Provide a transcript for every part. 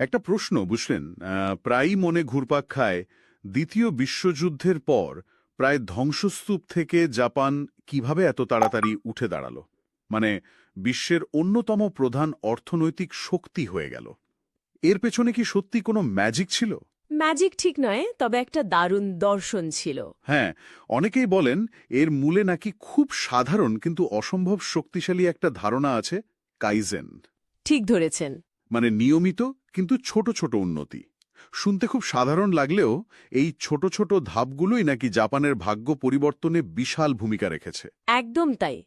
একটা প্রশ্ন বুঝলেন? প্রায়ই মনে ঘুরপাক খায়। দ্বিতীয় বিশ্বযুদ্ধের পর প্রায় ধ্বংসস্তূপ থেকে জাপান কীভাবে এত তাড়াতাড়ি উঠে দাঁড়াল? মানে বিশ্বের অন্যতম প্রধান অর্থনৈতিক শক্তি হয়ে গেল। এর পেছনে কি সত্যি কোনো ম্যাজিক ছিল? ম্যাজিক ঠিক নয় তবে একটা দারুণ দর্শন ছিল। হ্যাঁ অনেকেই বলেন এর মূলে নাকি খুব সাধারণ কিন্তু অসম্ভব শক্তিশালী একটা ধারণা আছে কাইজেন। ঠিক ধরেছেন। মানে নিয়মিত কিন্তু ছোট ছোট উন্নতি। শুনতে খুব সাধারণ লাগলেও এই ছোট ছোট ধাপগুলোই নাকি জাপানের ভাগ্য পরিবর্তনে বিশাল ভূমিকা রেখেছে। একদম তাই।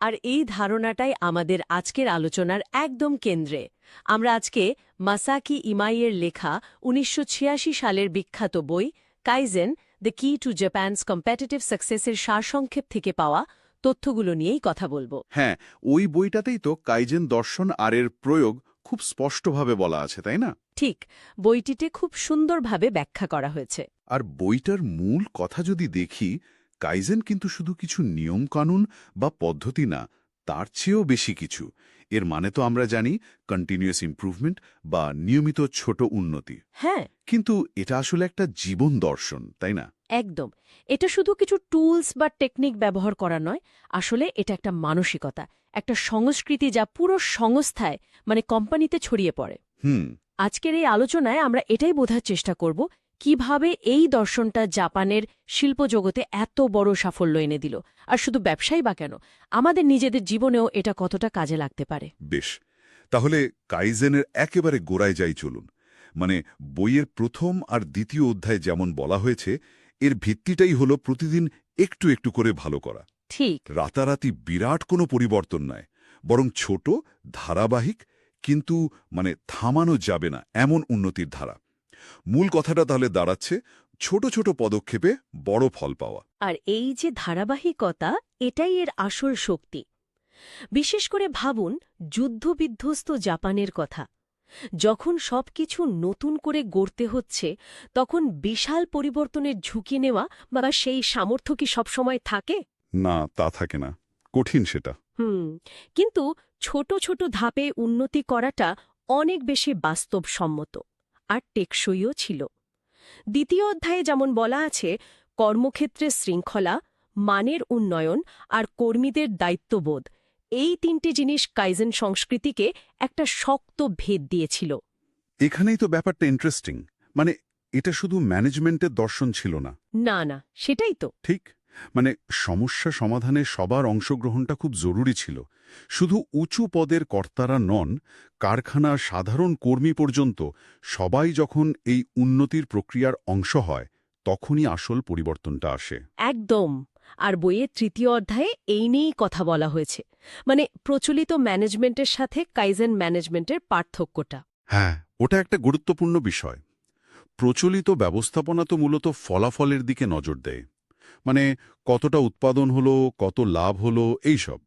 আর এই ধারণাটাই আমাদের আজকের আলোচনার একদম কেন্দ্রে। আমরা আজকে মাসাকি ইমাইয়ের লেখা উনিশশো ছিয়াশি সালের বিখ্যাত বই Kaizen the key to Japan's competitive সাকসেসের সারসংক্ষেপ থেকে পাওয়া তথ্যগুলো নিয়েই কথা বলব। হ্যাঁ ওই বইটাতেই তো কাইজেন দর্শন আর এর প্রয়োগ খুব স্পষ্টভাবে বলা আছে তাই না? ঠিক। বইটিতে খুব সুন্দরভাবে ব্যাখ্যা করা হয়েছে। আর বইটার মূল কথা যদি দেখি কাইজেন কিন্তু শুধু কিছু নিয়মকানুন বা পদ্ধতি না তার চেয়েও বেশি কিছু। এর মানে তো আমরা জানি কন্টিনিউয়াস ইম্প্রুভমেন্ট বা নিয়মিত ছোট উন্নতি। হ্যাঁ। কিন্তু এটা আসলে একটা জীবন দর্শন তাই না? একদম। এটা শুধু কিছু টুলস বা টেকনিক ব্যবহার করা নয় আসলে এটা একটা মানসিকতা। একটা সংস্কৃতি যা পুরো সংস্থায় মানে কোম্পানিতে ছড়িয়ে পড়ে। হুম। আজকের এই আলোচনায় আমরা এটাই বোঝার চেষ্টা করব কীভাবে এই দর্শনটা জাপানের শিল্পজগতে এত বড় সাফল্য এনে দিল। আর শুধু ব্যবসায়ী বা কেন? আমাদের নিজেদের জীবনেও এটা কতটা কাজে লাগতে পারে। বেশ। তাহলে কাইজেনের একেবারে গোড়ায় যাই চলুন। মানে বইয়ের প্রথম আর দ্বিতীয় অধ্যায় যেমন বলা হয়েছে এর ভিত্তিটাই হলো প্রতিদিন একটু একটু করে ভালো করা। ঠিক। রাতারাতি বিরাট কোনো পরিবর্তন নয়। বরং ছোট ধারাবাহিক কিন্তু মানে থামানো যাবে না এমন উন্নতির ধারা। মূল কথাটা তাহলে দাঁড়াচ্ছে ছোট ছোট পদক্ষেপে বড় ফল পাওয়া। আর এই যে ধারাবাহিকতা এটাই এর আসল শক্তি। বিশেষ করে ভাবুন যুদ্ধবিধ্বস্ত জাপানের কথা। যখন সবকিছু নতুন করে গড়তে হচ্ছে তখন বিশাল পরিবর্তনের ঝুঁকি নেওয়া বা সেই সামর্থ্য কি সবসময় থাকে? না তা থাকে না। কঠিন সেটা। হুম কিন্তু ছোট ছোট ধাপে উন্নতি করাটা অনেক বেশি বাস্তবসম্মত আর টেকসইও ছিল। দ্বিতীয় অধ্যায়ে যেমন বলা আছে কর্মক্ষেত্রে শৃঙ্খলা মানের উন্নয়ন আর কর্মীদের দায়িত্ববোধ এই তিনটি জিনিস কাইজেন সংস্কৃতিকে একটা শক্ত ভেদ দিয়েছিল। এখানেই তো ব্যাপারটা ইন্টারেস্টিং মানে এটা শুধু ম্যানেজমেন্টের দর্শন ছিল না। না না সেটাই তো। ঠিক। মানে সমস্যা সমাধানে সবার অংশগ্রহণটা খুব জরুরি ছিল। শুধু উঁচু পদের কর্তারা নন কারখানার সাধারণ কর্মী পর্যন্ত সবাই যখন এই উন্নতির প্রক্রিয়ার অংশ হয় তখনই আসল পরিবর্তনটা আসে। একদম। আর বইয়ের তৃতীয় অধ্যায়ে এই নিয়েই কথা বলা হয়েছে। মানে প্রচলিত ম্যানেজমেন্টের সাথে কাইজেন ম্যানেজমেন্টের পার্থক্যটা। হ্যাঁ ওটা একটা গুরুত্বপূর্ণ বিষয়। প্রচলিত ব্যবস্থাপনা তো মূলত ফলাফলের দিকে নজর দেয়। মানে কতটা উৎপাদন হলো কত লাভ হলো এইসব।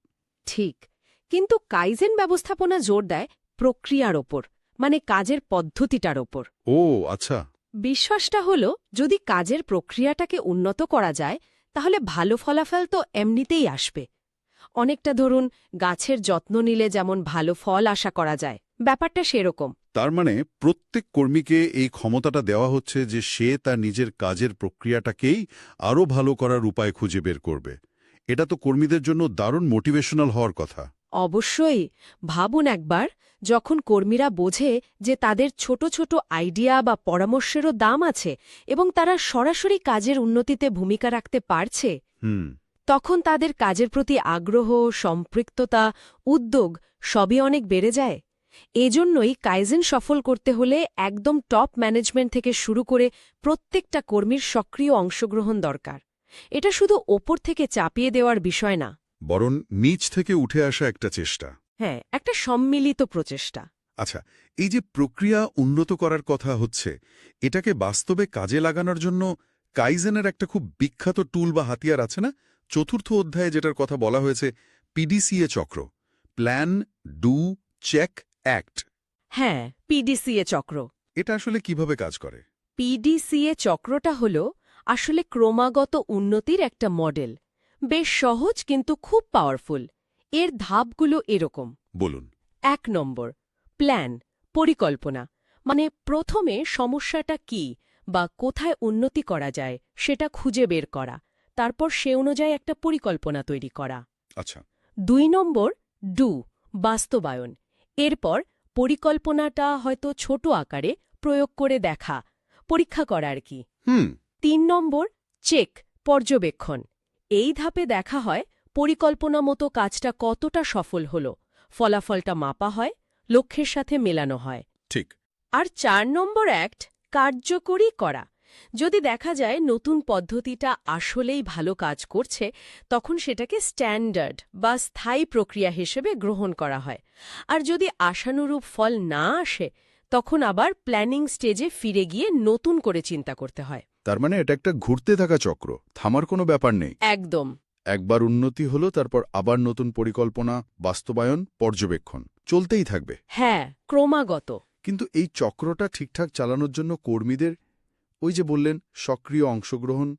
ঠিক। কিন্তু কাইজেন ব্যবস্থাপনা জোর দেয় প্রক্রিয়ার ওপর মানে কাজের পদ্ধতিটার ওপর। ও আচ্ছা। বিশ্বাসটা হল যদি কাজের প্রক্রিয়াটাকে উন্নত করা যায় তাহলে ভালো ফলাফল তো এমনিতেই আসবে। অনেকটা ধরুন গাছের যত্ন নিলে যেমন ভালো ফল আশা করা যায় ব্যাপারটা সেরকম। তার মানে প্রত্যেক কর্মীকে এই ক্ষমতাটা দেওয়া হচ্ছে যে সে তার নিজের কাজের প্রক্রিয়াটাকেই আরও ভালো করার উপায় খুঁজে বের করবে। এটা তো কর্মীদের জন্য দারুণ মোটিভেশনাল হওয়ার কথা। অবশ্যই। ভাবুন একবার যখন কর্মীরা বোঝে যে তাদের ছোট ছোট আইডিয়া বা পরামর্শেরও দাম আছে এবং তারা সরাসরি কাজের উন্নতিতে ভূমিকা রাখতে পারছে হুম। তখন তাদের কাজের প্রতি আগ্রহ সম্পৃক্ততা উদ্যোগ সবই অনেক বেড়ে যায়। এজন্যই কাইজেন সফল করতে হলে একদম টপ ম্যানেজমেন্ট থেকে শুরু করে প্রত্যেকটা কর্মীর সক্রিয় অংশগ্রহণ দরকার। এটা শুধু ওপর থেকে চাপিয়ে দেওয়ার বিষয় না। বরং নিচ থেকে উঠে আসা একটা চেষ্টা। হ্যাঁ একটা সম্মিলিত প্রচেষ্টা। আচ্ছা এই যে প্রক্রিয়া উন্নত করার কথা হচ্ছে এটাকে বাস্তবে কাজে লাগানোর জন্য কাইজেনের একটা খুব বিখ্যাত টুল বা হাতিয়ার আছে না? চতুর্থ অধ্যায়ে যেটার কথা বলা হয়েছে পিডিসিএ চক্র। Plan do check act. হ্যাঁ পিডিসিএ চক্র। এটা আসলে কীভাবে কাজ করে? পিডিসিএ চক্রটা হল আসলে ক্রমাগত উন্নতির একটা মডেল। বেশ সহজ কিন্তু খুব পাওয়ারফুল। এর ধাপগুলো এরকম। বলুন। এক নম্বর প্ল্যান পরিকল্পনা। মানে প্রথমে সমস্যাটা কি বা কোথায় উন্নতি করা যায় সেটা খুঁজে বের করা। তারপর সে অনুযায়ী একটা পরিকল্পনা তৈরি করা। আচ্ছা। দুই নম্বর ডু বাস্তবায়ন। এরপর পরিকল্পনাটা হয়তো ছোট আকারে প্রয়োগ করে দেখা পরীক্ষা করা আর কি। হুম। তিন নম্বর চেক পর্যবেক্ষণ। এই ধাপে দেখা হয় পরিকল্পনা মতো কাজটা কতটা সফল হল ফলাফলটা মাপা হয় লক্ষ্যের সাথে মেলানো হয়। ঠিক। আর চার নম্বর অ্যাক্ট কার্যকরী করা। যদি দেখা যায় নতুন পদ্ধতিটা আসলেই ভালো কাজ করছে তখন সেটাকে স্ট্যান্ডার্ড বা স্থায়ী প্রক্রিয়া হিসেবে গ্রহণ করা হয়। আর যদি আশানুরূপ ফল না আসে তখন আবার প্ল্যানিং স্টেজে ফিরে গিয়ে নতুন করে চিন্তা করতে হয়। তার মানে এটা একটা ঘুরতে থাকা চক্র থামার কোনো ব্যাপার নেই। একদম। একবার উন্নতি হলো তারপর আবার নতুন পরিকল্পনা বাস্তবায়ন পর্যবেক্ষণ চলতেই থাকবে। হ্যাঁ ক্রমাগত। কিন্তু এই চক্রটা ঠিকঠাক চালানোর জন্য কর্মীদের ওই যে বললেন সক্রিয় অংশগ্রহণ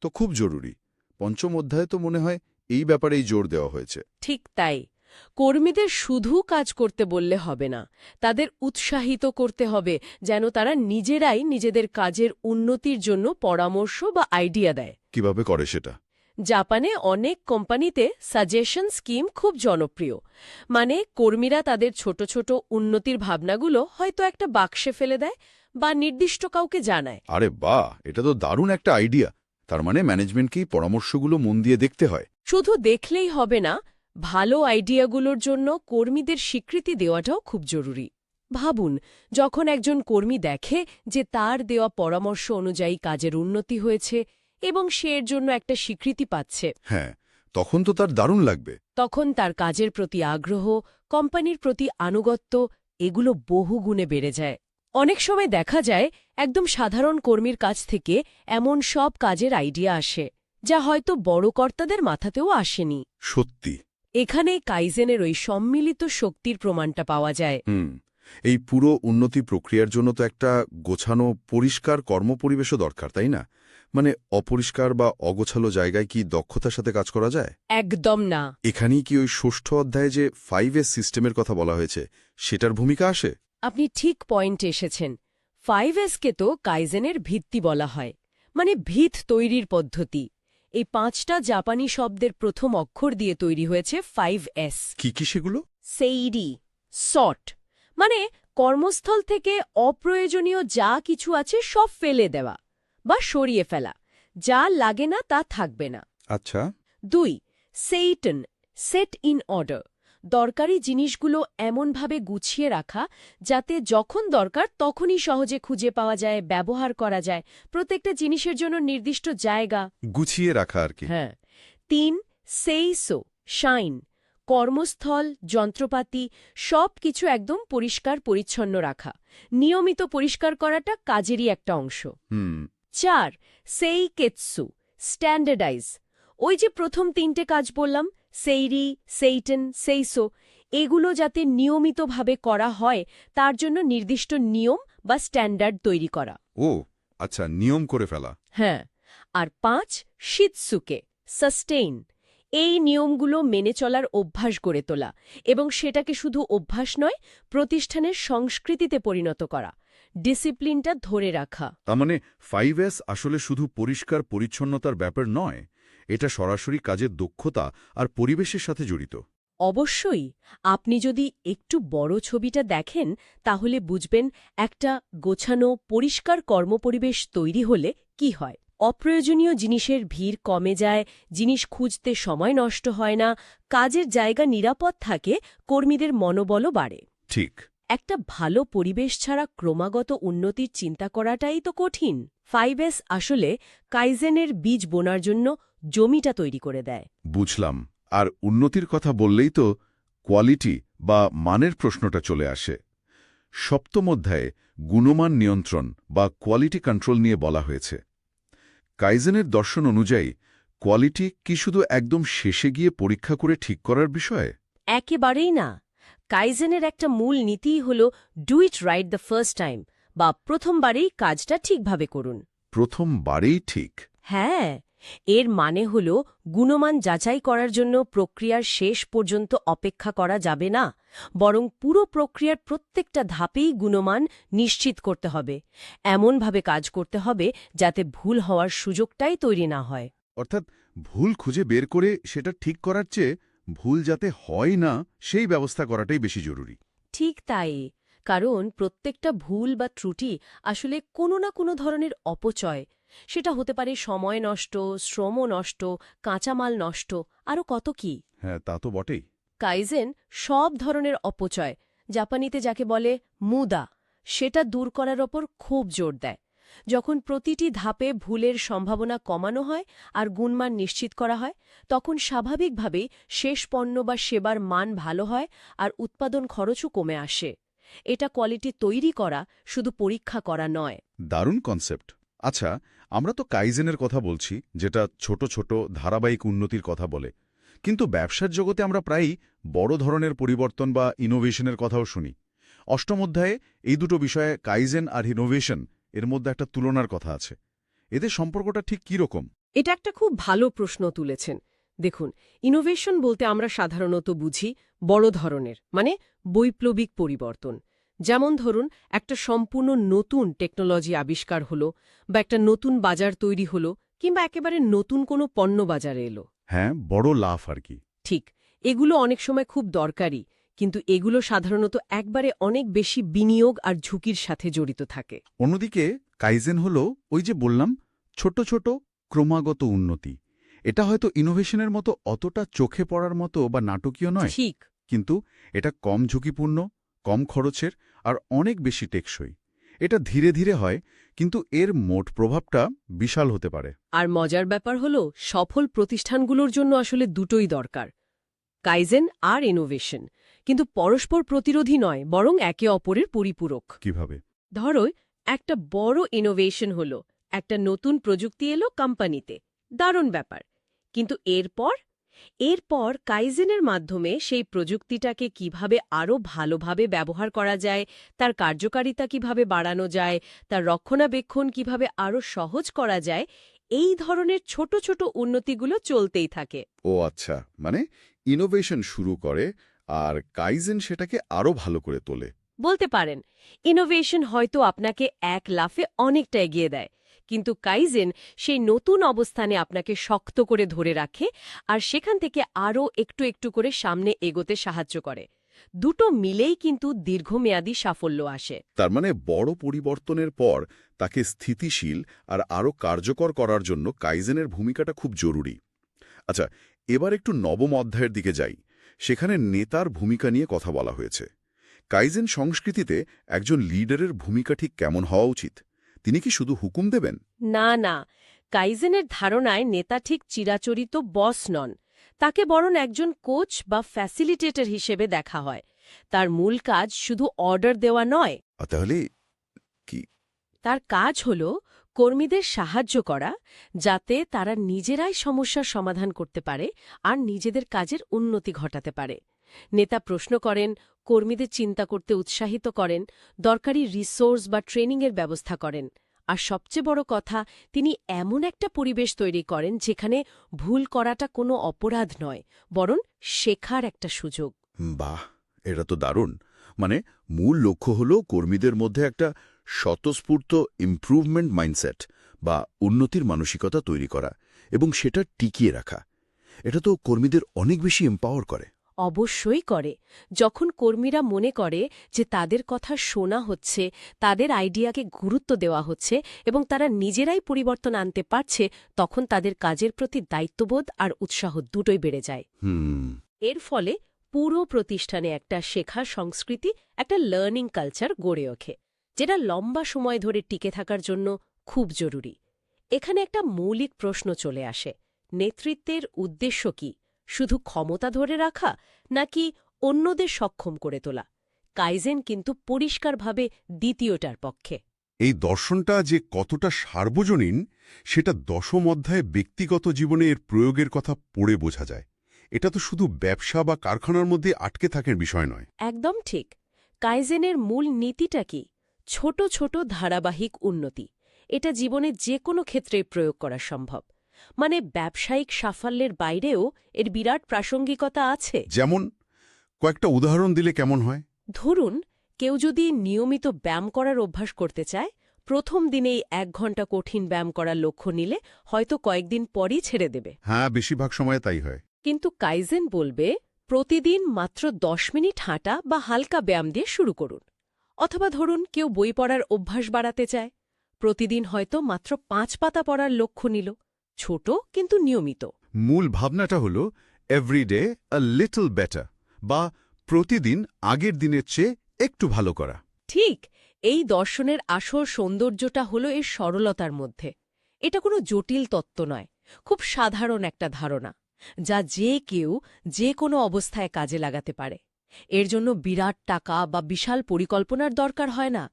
তো খুব জরুরি। পঞ্চম অধ্যায়ে তো মনে হয় এই ব্যাপারেই জোর দেওয়া হয়েছে। ঠিক তাই। কর্মীদের শুধু কাজ করতে বললে হবে না তাদের উৎসাহিত করতে হবে যেন তারা নিজেরাই নিজেদের কাজের উন্নতির জন্য পরামর্শ বা আইডিয়া দেয়। কীভাবে করে সেটা? জাপানে অনেক কোম্পানিতে সাজেশন স্কিম খুব জনপ্রিয়। মানে কর্মীরা তাদের ছোট ছোট উন্নতির ভাবনাগুলো হয়তো একটা বাক্সে ফেলে দেয় বা নির্দিষ্ট কাউকে জানায়। আরে বাহ এটা তো দারুণ একটা আইডিয়া। তার মানে ম্যানেজমেন্টকেই পরামর্শগুলো মন দিয়ে দেখতে হয়? শুধু দেখলেই হবে না ভালো আইডিয়াগুলোর জন্য কর্মীদের স্বীকৃতি দেওয়াটাও খুব জরুরি। ভাবুন যখন একজন কর্মী দেখে যে তার দেওয়া পরামর্শ অনুযায়ী কাজের উন্নতি হয়েছে এবং সে এর জন্য একটা স্বীকৃতি পাচ্ছে হ্যাঁ তখন তো তার দারুণ লাগবে। তখন তার কাজের প্রতি আগ্রহ কোম্পানির প্রতি আনুগত্য এগুলো বহুগুণে বেড়ে যায়। অনেক সময় দেখা যায় একদম সাধারণ কর্মীর কাছ থেকে এমন সব কাজের আইডিয়া আসে যা হয়তো বড় কর্তাদের মাথাতেও আসেনি। সত্যি। এখানে কাইজেনের ওই সম্মিলিত শক্তির প্রমাণটা পাওয়া যায়। এই পুরো উন্নতি প্রক্রিয়ার জন্য তো একটা গোছানো পরিষ্কার কর্মপরিবেশও দরকার তাই না? মানে অপরিষ্কার বা অগোছালো জায়গায় কি দক্ষতার সাথে কাজ করা যায়? একদম না। এখানেই কি ওই ষষ্ঠ অধ্যায়ে যে ফাইভ এস সিস্টেমের কথা বলা হয়েছে সেটার ভূমিকা আসে? আপনি ঠিক পয়েন্টে এসেছেন। ফাইভ এসকে তো কাইজেনের ভিত্তি বলা হয়। মানে ভিত তৈরির পদ্ধতি। এই পাঁচটা জাপানি শব্দের প্রথম অক্ষর দিয়ে তৈরি হয়েছে ফাইভ এস কি কি সেগুলো? সেইডি সট মানে কর্মস্থল থেকে অপ্রয়োজনীয় যা কিছু আছে সব ফেলে দেওয়া বা সরিয়ে ফেলা। যা লাগে না তা থাকবে না। আচ্ছা। দুই সেইটন সেট ইন অর্ডার দরকারি জিনিসগুলো এমনভাবে গুছিয়ে রাখা যাতে যখন দরকার তখনই সহজে খুঁজে পাওয়া যায় ব্যবহার করা যায়। প্রত্যেকটা জিনিসের জন্য নির্দিষ্ট জায়গা। গুছিয়ে রাখা আর কি। হ্যাঁ। তিন সেইসো শাইন কর্মস্থল যন্ত্রপাতি সব কিছু একদম পরিষ্কার পরিচ্ছন্ন রাখা। নিয়মিত পরিষ্কার করাটা কাজেরই একটা অংশ। হুম। চার সেই কেৎসু স্ট্যান্ডার্ডাইজ ওই যে প্রথম তিনটে কাজ বললাম সেইরি সেইটেন সেইসো এগুলো যাতে নিয়মিতভাবে করা হয় তার জন্য নির্দিষ্ট নিয়ম বা স্ট্যান্ডার্ড তৈরি করা। ও আচ্ছা নিয়ম করে ফেলা। হ্যাঁ আর পাঁচ শীতসুকে সাস্টেইন। এই নিয়মগুলো মেনে চলার অভ্যাস গড়ে তোলা এবং সেটাকে শুধু অভ্যাস নয় প্রতিষ্ঠানের সংস্কৃতিতে পরিণত করা। ডিসিপ্লিনটা ধরে রাখা। তার মানে ফাইভ আসলে শুধু পরিষ্কার পরিচ্ছন্নতার ব্যাপার নয় এটা সরাসরি কাজের দক্ষতা আর পরিবেশের সাথে জড়িত। অবশ্যই আপনি যদি একটু বড় ছবিটা দেখেন তাহলে বুঝবেন একটা গোছানো পরিষ্কার কর্মপরিবেশ তৈরি হলে কি হয়। অপ্রয়োজনীয় জিনিসের ভিড় কমে যায় জিনিস খুঁজতে সময় নষ্ট হয় না কাজের জায়গা নিরাপদ থাকে কর্মীদের মনোবলও বাড়ে। ঠিক। একটা ভালো পরিবেশ ছাড়া ক্রমাগত উন্নতির চিন্তা করাটাই তো কঠিন। ফাইভ এস আসলে কাইজেনের বীজ বোনার জন্য জমিটা তৈরি করে দেয়। বুঝলাম আর উন্নতির কথা বললেই তো কোয়ালিটি বা মানের প্রশ্নটা চলে আসে। সপ্তম অধ্যায়ে গুণমান নিয়ন্ত্রণ বা কোয়ালিটি কন্ট্রোল নিয়ে বলা হয়েছে। কাইজেনের দর্শন অনুযায়ী কোয়ালিটি কি শুধু একদম শেষে গিয়ে পরীক্ষা করে ঠিক করার বিষয়ে? একেবারেই না। কাইজেনের একটা মূল নীতিই হল do it right the first time বা প্রথমবারেই কাজটা ঠিকভাবে করুন। প্রথমবারেই ঠিক? হ্যাঁ এর মানে হল গুণমান যাচাই করার জন্য প্রক্রিয়ার শেষ পর্যন্ত অপেক্ষা করা যাবে না বরং পুরো প্রক্রিয়ার প্রত্যেকটা ধাপেই গুণমান নিশ্চিত করতে হবে এমনভাবে কাজ করতে হবে যাতে ভুল হওয়ার সুযোগটাই তৈরি না হয়। অর্থাৎ ভুল খুঁজে বের করে সেটা ঠিক করার চেয়ে ভুল যাতে হয় না সেই ব্যবস্থা করাটাই বেশি জরুরি। ঠিক তাই। কারণ প্রত্যেকটা ভুল বা ত্রুটি আসলে কোনো না কোনো ধরনের অপচয়। সেটা হতে পারে সময় নষ্ট শ্রম নষ্ট কাঁচামাল নষ্ট আরও কত কি? হ্যাঁ তা তো বটেই। কাইজেন সব ধরনের অপচয় জাপানিতে যাকে বলে মুদা সেটা দূর করার ওপর খুব জোর দেয়। যখন প্রতিটি ধাপে ভুলের সম্ভাবনা কমানো হয় আর গুণমান নিশ্চিত করা হয় তখন স্বাভাবিকভাবেই শেষ পণ্য বা সেবার মান ভালো হয় আর উৎপাদন খরচও কমে আসে। এটা কোয়ালিটি তৈরি করা শুধু পরীক্ষা করা নয়। দারুণ কনসেপ্ট আচ্ছা আমরা তো কাইজেনের কথা বলছি যেটা ছোট ছোট ধারাবাহিক উন্নতির কথা বলে। কিন্তু ব্যবসার জগতে আমরা প্রায়ই বড় ধরনের পরিবর্তন বা ইনোভেশনের কথাও শুনি। অষ্টম অধ্যায়ে এই দুটো বিষয়ে কাইজেন আর ইনোভেশন এর মধ্যে একটা তুলনার কথা আছে। এদের সম্পর্কটা ঠিক কী রকম এটা একটা খুব ভালো প্রশ্ন তুলেছেন। দেখুন ইনোভেশন বলতে আমরা সাধারণত বুঝি বড় ধরনের মানে বৈপ্লবিক পরিবর্তন। যেমন ধরুন একটা সম্পূর্ণ নতুন টেকনোলজি আবিষ্কার হলো বা একটা নতুন বাজার তৈরি হলো কিংবা একেবারে নতুন কোনো পণ্য বাজারে এলো। হ্যাঁ বড় লাভ আর কি। ঠিক এগুলো অনেক সময় খুব দরকারি কিন্তু এগুলো সাধারণত একবারে অনেক বেশি বিনিয়োগ আর ঝুঁকির সাথে জড়িত থাকে। অন্যদিকে কাইজেন হল ওই যে বললাম ছোট ছোট ক্রমাগত উন্নতি। এটা হয়তো ইনোভেশনের মতো অতটা চোখে পড়ার মতো বা নাটকীয় নয়। ঠিক। কিন্তু এটা কম ঝুঁকিপূর্ণ কম খরচের আর অনেক বেশি টেকসই। এটা ধীরে ধীরে হয় কিন্তু এর মোট প্রভাবটা বিশাল হতে পারে। আর মজার ব্যাপার হল সফল প্রতিষ্ঠানগুলোর জন্য আসলে দুটোই দরকার কাইজেন আর ইনোভেশন কিন্তু পরস্পর প্রতিরোধী নয় বরং একে অপরের পরিপূরক। কীভাবে? ধরো একটা বড় ইনোভেশন হলো একটা নতুন প্রযুক্তি এলো কোম্পানিতে দারুণ ব্যাপার। কিন্তু এরপর? এরপর কাইজেনের মাধ্যমে সেই প্রযুক্তিটাকে কীভাবে আরও ভালোভাবে ব্যবহার করা যায় তার কার্যকারিতা কীভাবে বাড়ানো যায় তার রক্ষণাবেক্ষণ কীভাবে আরও সহজ করা যায় এই ধরনের ছোট ছোট উন্নতিগুলো চলতেই থাকে। ও আচ্ছা মানে ইনোভেশন শুরু করে আর কাইজেন সেটাকে আরও ভালো করে তোলে। বলতে পারেন ইনোভেশন হয়তো আপনাকে এক লাফে অনেকটা এগিয়ে দেয়। কিন্তু কাইজেন সেই নতুন অবস্থানে আপনাকে শক্ত করে ধরে রাখে আর সেখান থেকে আরও একটু একটু করে সামনে এগোতে সাহায্য করে। দুটো মিলেই কিন্তু দীর্ঘমেয়াদী সাফল্য আসে। তার মানে বড় পরিবর্তনের পর তাকে স্থিতিশীল আর আরও কার্যকর করার জন্য কাইজেনের ভূমিকাটা খুব জরুরি। আচ্ছা এবার একটু নবম অধ্যায়ের দিকে যাই। সেখানে নেতার ভূমিকা নিয়ে কথা বলা হয়েছে। কাইজেন সংস্কৃতিতে একজন লিডারের ভূমিকা ঠিক কেমন হওয়া উচিত? তিনি কি শুধু হুকুম দেবেন? না না। কাইজেনের ধারণায় নেতা ঠিক চিরাচরিত বস নন। তাকে বরং একজন কোচ বা ফ্যাসিলিটেটর হিসেবে দেখা হয়। তার মূল কাজ শুধু অর্ডার দেওয়া নয়। তাহলে তার কাজ হল কর্মীদের সাহায্য করা যাতে তারা নিজেরাই সমস্যার সমাধান করতে পারে আর নিজেদের কাজের উন্নতি ঘটাতে পারে। নেতা প্রশ্ন করেন কর্মীদের চিন্তা করতে উৎসাহিত করেন, দরকারি রিসোর্স বা ট্রেনিংয়ের ব্যবস্থা করেন। আর সবচেয়ে বড় কথা, তিনি এমন একটা পরিবেশ তৈরি করেন যেখানে ভুল করাটা কোনো অপরাধ নয়, বরং শেখার একটা সুযোগ। বাহ, এটা তো দারুণ। মানে মূল লক্ষ্য হল কর্মীদের মধ্যে একটা স্বতঃস্ফূর্ত ইম্প্রুভমেন্ট মাইন্ডসেট বা উন্নতির মানসিকতা তৈরি করা এবং সেটা টিকিয়ে রাখা। এটা তো কর্মীদের অনেক বেশি এম্পাওয়ার করে। অবশ্যই করে। যখন কর্মীরা মনে করে যে তাদের কথা শোনা হচ্ছে তাদের আইডিয়াকে গুরুত্ব দেওয়া হচ্ছে এবং তারা নিজেরাই পরিবর্তন আনতে পারছে তখন তাদের কাজের প্রতি দায়িত্ববোধ আর উৎসাহ দুটোই বেড়ে যায়। এর ফলে পুরো প্রতিষ্ঠানে একটা শেখা সংস্কৃতি একটা লার্নিং কালচার গড়ে ওঠে যেটা লম্বা সময় ধরে টিকে থাকার জন্য খুব জরুরি। এখানে একটা মৌলিক প্রশ্ন চলে আসে নেতৃত্বের উদ্দেশ্য কি? শুধু ক্ষমতা ধরে রাখা নাকি অন্যদের সক্ষম করে তোলা? কাইজেন কিন্তু পরিষ্কারভাবে দ্বিতীয়টার পক্ষে। এই দর্শনটা যে কতটা সার্বজনীন সেটা দশম অধ্যায়ে ব্যক্তিগত জীবনে এর প্রয়োগের কথা পড়ে বোঝা যায়। এটা তো শুধু ব্যবসা বা কারখানার মধ্যে আটকে থাকার বিষয় নয়। একদম ঠিক। কাইজেনের মূল নীতিটা কি? ছোট ছোট ধারাবাহিক উন্নতি। এটা জীবনে যে কোনো ক্ষেত্রে প্রয়োগ করা সম্ভব। মানে ব্যবসায়িক সাফল্যের বাইরেও এর বিরাট প্রাসঙ্গিকতা আছে। যেমন কয়েকটা উদাহরণ দিলে কেমন হয়? ধরুন কেউ যদি নিয়মিত ব্যায়াম করার অভ্যাস করতে চায় প্রথম দিনেই এক ঘণ্টা কঠিন ব্যায়াম করার লক্ষ্য নিলে হয়তো কয়েকদিন পরই ছেড়ে দেবে। হ্যাঁ বেশিরভাগ সময় তাই হয়। কিন্তু কাইজেন বলবে প্রতিদিন মাত্র দশ মিনিট হাঁটা বা হালকা ব্যায়াম দিয়ে শুরু করুন। অথবা ধরুন কেউ বই পড়ার অভ্যাস বাড়াতে চায়। প্রতিদিন হয়তো মাত্র পাঁচ পাতা পড়ার লক্ষ্য নিল। ছোট কিন্তু নিয়মিত। মূল ভাবনাটা হল এভরিডে আ লিটল বেটার বা প্রতিদিন আগের দিনের চেয়ে একটু ভালো করা। ঠিক এই দর্শনের আসল সৌন্দর্যটা হল এর সরলতার মধ্যে। এটা কোনো জটিল তত্ত্ব নয় খুব সাধারণ একটা ধারণা যা যে কেউ যে কোনো অবস্থায় কাজে লাগাতে পারে। এর জন্য বিরাট টাকা বা বিশাল পরিকল্পনার দরকার হয় না।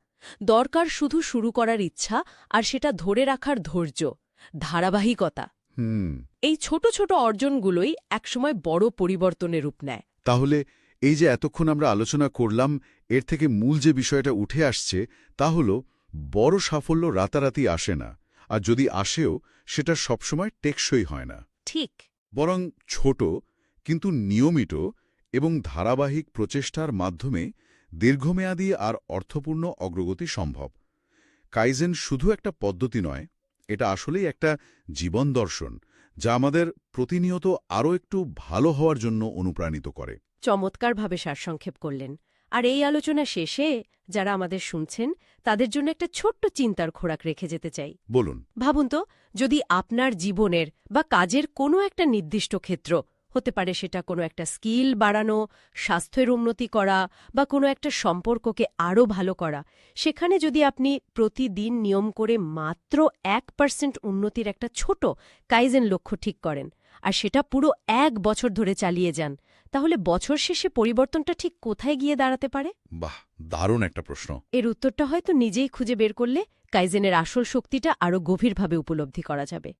দরকার শুধু শুরু করার ইচ্ছা আর সেটা ধরে রাখার ধৈর্য। ধারাবাহিকতা। হুম। এই ছোট ছোট অর্জনগুলোই একসময় বড় পরিবর্তনের রূপ নেয়। তাহলে এই যে এতক্ষণ আমরা আলোচনা করলাম এর থেকে মূল যে বিষয়টা উঠে আসছে তা হল বড় সাফল্য রাতারাতি আসে না আর যদি আসেও সেটা সবসময় টেকসই হয় না। ঠিক। বরং ছোট কিন্তু নিয়মিত এবং ধারাবাহিক প্রচেষ্টার মাধ্যমে দীর্ঘমেয়াদী আর অর্থপূর্ণ অগ্রগতি সম্ভব। কাইজেন শুধু একটা পদ্ধতি নয় এটা আসলেই একটা জীবন দর্শন যা আমাদের প্রতিনিয়ত আরও একটু ভালো হওয়ার জন্য অনুপ্রাণিত করে। চমৎকারভাবে সারসংক্ষেপ করলেন। আর এই আলোচনা শেষে যারা আমাদের শুনছেন তাদের জন্য একটা ছোট্ট চিন্তার খোরাক রেখে যেতে চাই। বলুন। ভাবুন তো যদি আপনার জীবনের বা কাজের কোনো একটা নির্দিষ্ট ক্ষেত্র হতে পারে সেটা কোনো একটা স্কিল বাড়ানো স্বাস্থ্যের উন্নতি করা বা কোনো একটা সম্পর্ককে আরও ভালো করা। সেখানে যদি আপনি প্রতিদিন নিয়ম করে মাত্র এক পার্সেন্ট উন্নতির একটা ছোট কাইজেন লক্ষ্য ঠিক করেন আর সেটা পুরো এক বছর ধরে চালিয়ে যান তাহলে বছর শেষে পরিবর্তনটা ঠিক কোথায় গিয়ে দাঁড়াতে পারে? বাহ দারুণ একটা প্রশ্ন। এর উত্তরটা হয়তো নিজেই খুঁজে বের করলে কাইজেনের আসল শক্তিটা আরও গভীরভাবে উপলব্ধি করা যাবে।